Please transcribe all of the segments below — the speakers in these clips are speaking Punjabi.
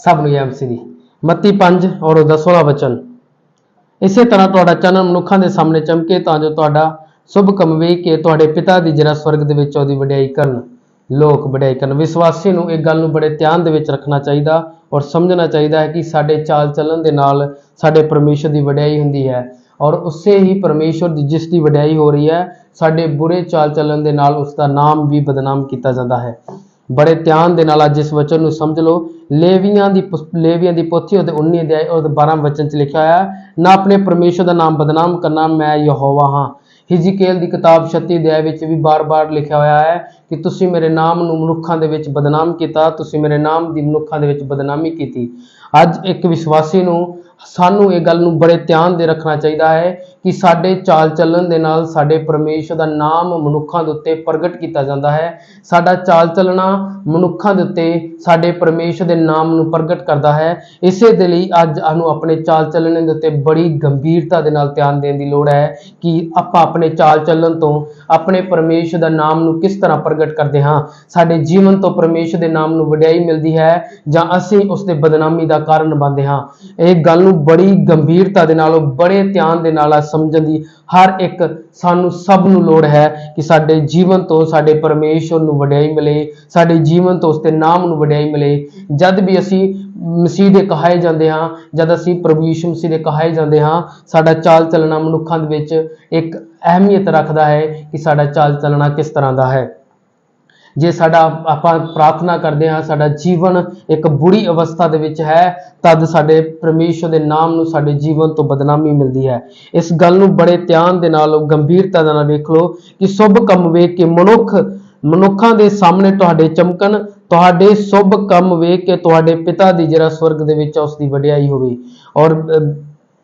ਸਭ ਨੂੰ ਜੈ ਮਸੀਹ ਦੀ ਮੱਤੀ 5 ਔਰ ਉਹਦਾ 16 ਵਚਨ ਇਸੇ ਤਰ੍ਹਾਂ ਤੁਹਾਡਾ ਚੰਨ ਮਨੁੱਖਾਂ ਦੇ ਸਾਹਮਣੇ ਚਮਕੇ ਤਾਂ ਜੋ ਤੁਹਾਡਾ ਸ਼ੁਭ ਕੰਮ ਵੇਖ ਕੇ ਤੁਹਾਡੇ ਪਿਤਾ ਦੀ ਜਿਹੜਾ ਸਵਰਗ ਦੇ ਵਿੱਚ ਉਹਦੀ ਵਡਿਆਈ ਕਰਨ। ਲੋਕ ਵਡਿਆਈ ਕਰਨ। ਵਿਸ਼ਵਾਸੀ ਨੂੰ ਇਹ ਗੱਲ ਨੂੰ ਬੜੇ ਧਿਆਨ ਦੇ ਵਿੱਚ ਰੱਖਣਾ ਚਾਹੀਦਾ ਔਰ ਸਮਝਣਾ ਚਾਹੀਦਾ ਹੈ ਕਿ ਸਾਡੇ ਚਾਲ ਚੱਲਣ ਦੇ ਨਾਲ ਸਾਡੇ ਪਰਮੇਸ਼ਰ ਦੀ ਵਡਿਆਈ ਹੁੰਦੀ ਹੈ ਔਰ ਉਸੇ ਹੀ ਪਰਮੇਸ਼ਰ ਦੀ ਜਿਸ ਦੀ ਵਡਿਆਈ ਹੋ ਰਹੀ ਹੈ, ਸਾਡੇ ਬੁਰੇ ਚਾਲ ਚੱਲਣ ਦੇ ਨਾਲ ਉਸ ਦਾ ਨਾਮ ਵੀ ਬਦਨਾਮ ਕੀਤਾ ਜਾਂਦਾ ਹੈ। ਬੜੇ ਧਿਆਨ ਦੇ ਨਾਲ ਅੱਜ ਇਸ ਵਚਨ ਨੂੰ ਸਮਝ ਲਓ। ਲੇਵੀਆਂ ਦੀ ਪੁਸ- ਲੇਵੀਆਂ ਦੀ ਪੋਥੀ ਉਹਦੇ 19 ਅਧਿਆਇ ਉਹਦੇ 12 ਵਚਨ ਚ ਲਿਖਿਆ ਹੋਇਆ ਨਾ ਆਪਣੇ ਪਰਮੇਸ਼ਰ ਦਾ ਨਾਮ ਬਦਨਾਮ ਕਰਨਾ, ਮੈਂ ਯਹੋਵਾ ਹਾਂ। ਹਿਜਕੇਲ ਦੀ ਕਿਤਾਬ 36 ਅਧਿਆਇ ਵਿੱਚ ਵੀ ਬਾਰ-ਬਾਰ ਲਿਖਿਆ ਹੋਇਆ ਹੈ ਕਿ ਤੁਸੀਂ ਮੇਰੇ ਨਾਮ ਨੂੰ ਮਨੁੱਖਾਂ ਦੇ ਵਿੱਚ ਬਦਨਾਮ ਕੀਤਾ, ਤੁਸੀਂ ਮੇਰੇ ਨਾਮ ਦੀ ਮਨੁੱਖਾਂ ਦੇ ਵਿੱਚ ਬਦਨਾਮੀ ਕੀਤੀ। ਅੱਜ ਇੱਕ ਵਿਸ਼ਵਾਸੀ ਨੂੰ ਸਾਨੂੰ ਇਹ ਗੱਲ ਨੂੰ ਬੜੇ ਧਿਆਨ ਦੇ ਰੱਖਣਾ ਚਾਹੀਦਾ ਹੈ ਕਿ ਸਾਡੇ ਚਾਲ ਚੱਲਣ ਦੇ ਨਾਲ ਸਾਡੇ ਪਰਮੇਸ਼ਰ ਦਾ ਨਾਮ ਮਨੁੱਖਾਂ ਦੇ ਉੱਤੇ ਪ੍ਰਗਟ ਕੀਤਾ ਜਾਂਦਾ ਹੈ। ਸਾਡਾ ਚਾਲ ਚੱਲਣਾ ਮਨੁੱਖਾਂ ਦੇ ਉੱਤੇ ਸਾਡੇ ਪਰਮੇਸ਼ਰ ਦੇ ਨਾਮ ਨੂੰ ਪ੍ਰਗਟ ਕਰਦਾ ਹੈ। ਇਸੇ ਦੇ ਲਈ ਅੱਜ ਸਾਨੂੰ ਆਪਣੇ ਚਾਲ ਚੱਲਣ ਦੇ ਉੱਤੇ ਬੜੀ ਗੰਭੀਰਤਾ ਦੇ ਨਾਲ ਧਿਆਨ ਦੇਣ ਦੀ ਲੋੜ ਹੈ ਕਿ ਆਪਾਂ ਆਪਣੇ ਚਾਲ ਚੱਲਣ ਤੋਂ ਆਪਣੇ ਪਰਮੇਸ਼ਰ ਦਾ ਨਾਮ ਨੂੰ ਕਿਸ ਤਰ੍ਹਾਂ ਪ੍ਰਗਟ ਕਰਦੇ ਹਾਂ। ਸਾਡੇ ਜੀਵਨ ਤੋਂ ਪਰਮੇਸ਼ਰ ਦੇ ਨਾਮ ਨੂੰ ਵਡਿਆਈ ਮਿਲਦੀ ਹੈ ਜਾਂ ਅਸੀਂ ਉਸ ਦੇ ਬਦਨਾਮੀ ਦਾ ਕਾਰਨ ਬਣਦੇ ਹਾਂ। ਇਹ ਗੱਲ ਨੂੰ ਬੜੀ ਗੰਭੀਰਤਾ ਦੇ ਨਾਲ, ਬੜੇ ਧਿਆਨ ਦੇ ਨਾਲ ਸਮਝਣ ਦੀ ਹਰ ਇੱਕ ਸਾਨੂੰ ਸਭ ਨੂੰ ਲੋੜ ਹੈ ਕਿ ਸਾਡੇ ਜੀਵਨ ਤੋਂ ਸਾਡੇ ਪਰਮੇਸ਼ਰ ਨੂੰ ਵਡਿਆਈ ਮਿਲੇ, ਸਾਡੇ ਜੀਵਨ ਤੋਂ ਉਸਦੇ ਨਾਮ ਨੂੰ ਵਡਿਆਈ ਮਿਲੇ। ਜਦ ਵੀ ਅਸੀਂ ਮਸੀਹ ਦੇ ਕਹਾਏ ਜਾਂਦੇ ਹਾਂ, ਜਦ ਅਸੀਂ ਪ੍ਰਭੂ ਯਿਸੂ ਮਸੀਹ ਦੇ ਕਹਾਏ ਜਾਂਦੇ ਹਾਂ, ਸਾਡਾ ਚਾਲ ਚੱਲਣਾ ਮਨੁੱਖਾਂ ਦੇ ਵਿੱਚ ਇੱਕ ਅਹਿਮੀਅਤ ਰੱਖਦਾ ਹੈ ਕਿ ਸਾਡਾ ਚਾਲ ਚੱਲਣਾ ਕਿਸ ਤਰ੍ਹਾਂ ਦਾ ਹੈ। ਜੇ ਸਾਡਾ ਆਪਾਂ ਪ੍ਰਾਰਥਨਾ ਕਰਦੇ ਹਾਂ ਸਾਡਾ ਜੀਵਨ ਇੱਕ ਬੁਰੀ ਅਵਸਥਾ ਦੇ ਵਿੱਚ ਹੈ ਤਦ ਸਾਡੇ ਪਰਮੇਸ਼ਰ ਦੇ ਨਾਮ ਨੂੰ ਸਾਡੇ ਜੀਵਨ ਤੋਂ ਬਦਨਾਮੀ ਮਿਲਦੀ ਹੈ। ਇਸ ਗੱਲ ਨੂੰ ਬੜੇ ਧਿਆਨ ਦੇ ਨਾਲ ਗੰਭੀਰਤਾ ਦੇ ਨਾਲ ਵੇਖ ਲਓ ਕਿ ਸ਼ੁਭ ਕੰਮ ਵੇਖ ਕੇ ਮਨੁੱਖ ਮਨੁੱਖਾਂ ਦੇ ਸਾਹਮਣੇ ਤੁਹਾਡੇ ਚਮਕਣ ਤੁਹਾਡੇ ਸ਼ੁਭ ਕੰਮ ਵੇਖ ਕੇ ਤੁਹਾਡੇ ਪਿਤਾ ਦੀ ਜਿਹੜਾ ਸਵਰਗ ਦੇ ਵਿੱਚ ਆ, ਉਸ ਦੀ ਵਡਿਆਈ ਹੋਵੇ। ਔਰ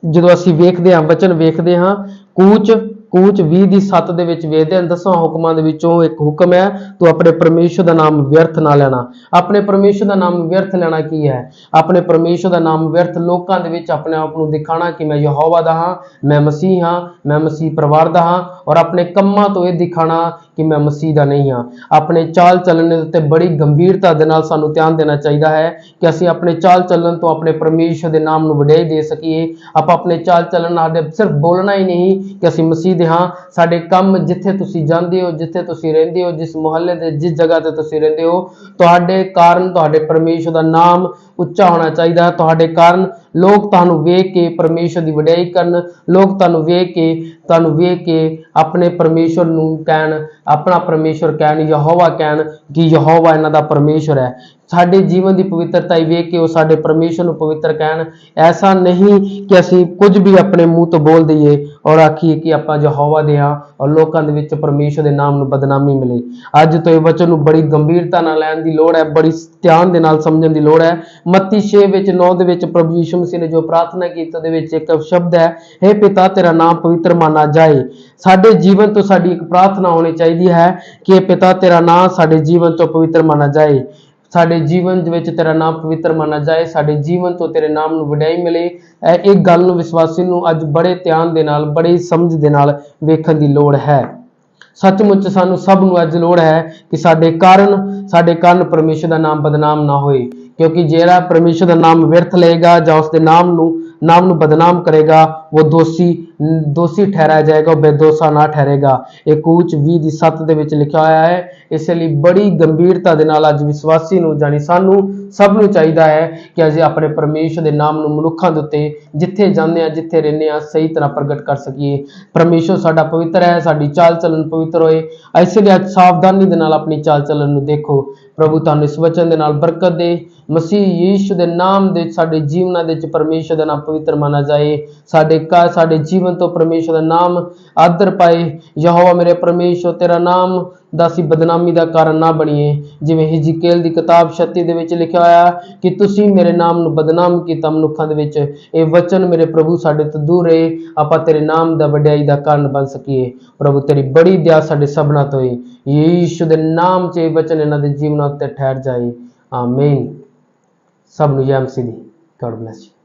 ਜਦੋਂ ਅਸੀਂ ਵੇਖਦੇ ਹਾਂ ਵਚਨ ਵੇਖਦੇ ਹਾਂ ਕੂਚ ਕੂਚ 20 ਦੀ 7 ਦੇ ਵਿੱਚ ਵੇਖਦੇ ਹਾਂ ਦਸਾਂ ਹੁਕਮਾਂ ਦੇ ਵਿੱਚੋਂ ਇੱਕ ਹੁਕਮ ਹੈ, ਤੂੰ ਆਪਣੇ ਪਰਮੇਸ਼ਰ ਦਾ ਨਾਮ ਵਿਅਰਥ ਨਾ ਲੈਣਾ। ਆਪਣੇ ਪਰਮੇਸ਼ਰ ਦਾ ਨਾਮ ਵਿਅਰਥ ਲੈਣਾ ਕੀ ਹੈ? ਆਪਣੇ ਪਰਮੇਸ਼ਰ ਦਾ ਨਾਮ ਵਿਅਰਥ ਲੋਕਾਂ ਦੇ ਵਿੱਚ ਆਪਣੇ ਆਪ ਨੂੰ ਦਿਖਾਣਾ ਕਿ ਮੈਂ ਯਹੋਵਾ ਦਾ ਹਾਂ, ਮੈਂ ਮਸੀਹ ਹਾਂ, ਮੈਂ ਮਸੀਹ ਪਰਿਵਾਰ ਦਾ ਹਾਂ, ਔਰ ਆਪਣੇ ਕੰਮਾਂ ਤੋਂ ਇਹ ਦਿਖਾਣਾ ਕਿ ਮੈਂ ਮਸੀਹ ਦਾ ਨਹੀਂ ਹਾਂ। ਆਪਣੇ ਚਾਲ ਚੱਲਣ ਦੇ ਉੱਤੇ ਬੜੀ ਗੰਭੀਰਤਾ ਦੇ ਨਾਲ ਸਾਨੂੰ ਧਿਆਨ ਦੇਣਾ ਚਾਹੀਦਾ ਹੈ ਕਿ ਅਸੀਂ ਆਪਣੇ ਚਾਲ ਚੱਲਣ ਤੋਂ ਆਪਣੇ ਪਰਮੇਸ਼ਰ ਦੇ ਨਾਮ ਨੂੰ ਵਡਿਆਈ ਦੇ ਸਕੀਏ। ਆਪਾਂ ਆਪਣੇ ਚਾਲ ਚੱਲਣ ਨਾਲ ਦੇ ਸਿਰਫ ਬੋਲਣਾ ਹੀ ਨਹੀਂ ਕਿ ਅਸੀਂ ਮਸੀਹ ਦੇ ਹਾਂ। ਸਾਡੇ ਕੰਮ ਜਿੱਥੇ ਤੁਸੀਂ ਜਾਂਦੇ ਹੋ, ਜਿੱਥੇ ਤੁਸੀਂ ਰਹਿੰਦੇ ਹੋ, ਜਿਸ ਮੁਹੱਲੇ ਦੇ, ਜਿਸ ਜਗ੍ਹਾ ਤੇ ਤੁਸੀਂ ਰਹਿੰਦੇ ਹੋ, ਤੁਹਾਡੇ ਕਾਰਨ, ਤੁਹਾਡੇ ਪਰਮੇਸ਼ਰ ਦਾ ਨਾਮ ਉੱਚਾ ਹੋਣਾ ਚਾਹੀਦਾ ਹੈ। ਤੁਹਾਡੇ ਕਾਰਨ ਲੋਕ ਤੁਹਾਨੂੰ ਵੇਖ ਕੇ ਪਰਮੇਸ਼ਰ ਦੀ ਵਡਿਆਈ ਕਰਨ, ਲੋਕ ਤੁਹਾਨੂੰ ਵੇਖ ਕੇ, ਤੁਹਾਨੂੰ ਵੇਖ ਕੇ ਆਪਣੇ ਪਰਮੇਸ਼ਰ ਨੂੰ ਕਹਿਣ, ਆਪਣਾ ਪਰਮੇਸ਼ਰ ਕਹਿਣ, ਯਹੋਵਾ ਕਹਿਣ ਕਿ ਯਹੋਵਾ ਇਹਨਾਂ ਦਾ ਪਰਮੇਸ਼ਰ ਹੈ। ਸਾਡੇ ਜੀਵਨ ਦੀ ਪਵਿੱਤਰਤਾ ਹੀ ਵੇਖ ਕੇ ਉਹ ਸਾਡੇ ਪਰਮੇਸ਼ਰ ਨੂੰ ਪਵਿੱਤਰ ਕਹਿਣ। ਐਸਾ ਨਹੀਂ ਕਿ ਅਸੀਂ ਕੁਝ ਵੀ ਆਪਣੇ ਮੂੰਹ ਤੋਂ ਬੋਲ ਦਈਏ ਔਰ ਆਖੀਏ ਕਿ ਆਪਾਂ ਯਹੋਵਾ ਦੇ ਹਾਂ ਔਰ ਲੋਕਾਂ ਦੇ ਵਿੱਚ ਪਰਮੇਸ਼ਰ ਦੇ ਨਾਮ ਨੂੰ ਬਦਨਾਮੀ ਮਿਲੇ। ਅੱਜ ਤੋਂ ਇਹ ਵਚਨ ਨੂੰ ਬੜੀ ਗੰਭੀਰਤਾ ਨਾਲ ਲੈਣ ਦੀ ਲੋੜ ਹੈ, ਬੜੀ ਧਿਆਨ ਦੇ ਨਾਲ ਸਮਝਣ ਦੀ ਲੋੜ ਹੈ। ਮੱਤੀ 6 ਵਿੱਚ 9 ਦੇ ਵਿੱਚ ਪ੍ਰਭੂ ਯਿਸੂ ਮਸੀਹ ਨੇ ਜੋ ਪ੍ਰਾਰਥਨਾ ਕੀਤੀ, ਉਹਦੇ ਵਿੱਚ ਇੱਕ ਸ਼ਬਦ ਹੈ हे ਪਿਤਾ, ਤੇਰਾ ਨਾਮ ਪਵਿੱਤਰ ਮਾਨਾ ਜਾਏ। ਸਾਡੇ ਜੀਵਨ ਤੋਂ ਸਾਡੀ ਇੱਕ ਪ੍ਰਾਰਥਨਾ ਹੋਣੀ ਚਾਹੀਦੀ ਹੈ ਕਿ हे ਪਿਤਾ, ਤੇਰਾ ਨਾਮ ਸਾਡੇ ਜੀਵਨ ਤੋਂ ਪਵਿੱਤਰ ਮਾਨਾ ਜਾਏ। ਸਾਡੇ ਜੀਵਨ ਦੇ ਵਿੱਚ ਤੇਰਾ ਨਾਮ ਪਵਿੱਤਰ ਮੰਨਿਆ ਜਾਏ, ਸਾਡੇ ਜੀਵਨ ਤੋਂ ਤੇਰੇ ਨਾਮ ਨੂੰ ਵਡਿਆਈ ਮਿਲੇ। ਇਹ ਇੱਕ ਗੱਲ ਨੂੰ ਵਿਸ਼ਵਾਸੀ ਨੂੰ ਅੱਜ ਬੜੇ ਧਿਆਨ ਦੇ ਨਾਲ, ਬੜੀ ਸਮਝ ਦੇ ਨਾਲ ਵੇਖਣ ਦੀ ਲੋੜ ਹੈ। ਸੱਚਮੁੱਚ ਸਾਨੂੰ ਸਭ ਨੂੰ ਅੱਜ ਲੋੜ ਹੈ ਕਿ ਸਾਡੇ ਕਾਰਨ ਸਾਡੇ ਕਾਰਨ ਪਰਮੇਸ਼ਰ ਦਾ ਨਾਮ ਬਦਨਾਮ ਨਾ ਹੋਏ। ਕਿਉਂਕਿ ਜਿਹੜਾ ਪਰਮੇਸ਼ਰ ਦਾ ਨਾਮ ਵਿਅਰਥ ਲਏਗਾ ਜਾਂ ਉਸ ਦੇ ਨਾਮ ਨੂੰ ਨਾਮ ਨੂੰ ਬਦਨਾਮ ਕਰੇਗਾ ਉਹ ਦੋਸ਼ੀ ਦੋਸ਼ੀ ਠਹਿਰਾਇਆ ਜਾਏਗਾ ਉਹ ਬੇਦੋਸ਼ਾ ਨਾ ਠਹਿਰੇਗਾ ਇਹ ਕੂਚ 20 ਦੀ 7 ਦੇ ਵਿੱਚ ਲਿਖਿਆ ਹੋਇਆ ਹੈ ਇਸ ਲਈ ਬੜੀ ਗੰਭੀਰਤਾ ਦੇ ਨਾਲ ਅੱਜ ਵਿਸ਼ਵਾਸੀ ਨੂੰ ਜਾਣੀ ਸਾਨੂੰ ਸਭ ਨੂੰ ਚਾਹੀਦਾ ਹੈ ਕਿ ਅਸੀਂ ਆਪਣੇ ਪਰਮੇਸ਼ਰ ਦੇ ਨਾਮ ਨੂੰ ਮਨੁੱਖਾਂ ਦੇ ਉੱਤੇ ਜਿੱਥੇ ਜਾਂਦੇ ਆ ਜਿੱਥੇ ਰਹਿੰਦੇ ਆ ਸਹੀ ਤਰ੍ਹਾਂ ਪ੍ਰਗਟ ਕਰ ਸਕੀਏ ਪਰਮੇਸ਼ਰ ਸਾਡਾ ਪਵਿੱਤਰ ਹੈ ਸਾਡੀ ਚਾਲ ਚੱਲਣ ਪਵਿੱਤਰ ਹੋਏ ਇਸੇ ਲਈ ਅੱਜ ਸਾਵਧਾਨੀ ਦੇ ਨਾਲ ਆਪਣੀ ਚਾਲ ਚੱਲਣ ਨੂੰ ਦੇਖੋ ਪ੍ਰਭੂ ਤੁਹਾਨੂੰ ਇਸ ਵਚਨ ਦੇ ਨਾਲ ਬਰਕਤ ਦੇ ਮਸੀਹ ਯੀਸ਼ੂ ਦੇ ਨਾਮ ਦੇ ਸਾਡੇ ਜੀਵਨਾਂ ਦੇ ਵਿੱਚ ਪਰਮੇਸ਼ਰ ਦਾ ਨਾਮ ਪਵਿੱਤਰ ਮਾਨਾ ਜਾਏ ਸਾਡੇ ਕਾ ਸਾਡੇ ਜੀਵਨ ਤੋਂ ਪਰਮੇਸ਼ਰ ਦਾ ਨਾਮ ਆਦਰ ਪਾਏ। ਯਹੋਵਾ ਮੇਰੇ ਪਰਮੇਸ਼ਰ, ਤੇਰਾ ਨਾਮ ਦਾ ਅਸੀਂ ਬਦਨਾਮੀ ਦਾ ਕਾਰਨ ਨਾ ਬਣੀਏ। ਜਿਵੇਂ ਹਿਜਕੇਲ ਦੀ ਕਿਤਾਬ 36 ਦੇ ਵਿੱਚ ਲਿਖਿਆ ਹੋਇਆ ਕਿ ਤੁਸੀਂ ਮੇਰੇ ਨਾਮ ਨੂੰ ਬਦਨਾਮ ਕੀਤਾ ਮਨੁੱਖਾਂ ਦੇ ਵਿੱਚ। ਇਹ ਵਚਨ ਮੇਰੇ ਪ੍ਰਭੂ ਸਾਡੇ ਤੋਂ ਦੂਰ ਰਹੇ। ਆਪਾਂ ਤੇਰੇ ਨਾਮ ਦਾ ਵਡਿਆਈ ਦਾ ਕਾਰਨ ਬਣ ਸਕੀਏ। ਪ੍ਰਭੂ, ਤੇਰੀ ਬੜੀ ਦਇਆ ਸਾਡੇ ਸਭਨਾਂ ਤੋਂ ਹੈ ਯੀਸ਼ੂ ਦੇ ਨਾਮ 'ਚ ਇਹ ਵਚਨ ਇਹਨਾਂ ਦੇ ਜੀਵਨਾਂ ਉੱਤੇ ਠਹਿਰ ਜਾਏ। ਆਮੀਨ। ਸਭ ਨੂੰ ਜੈ ਮਸੀਹ ਦੀ। God bless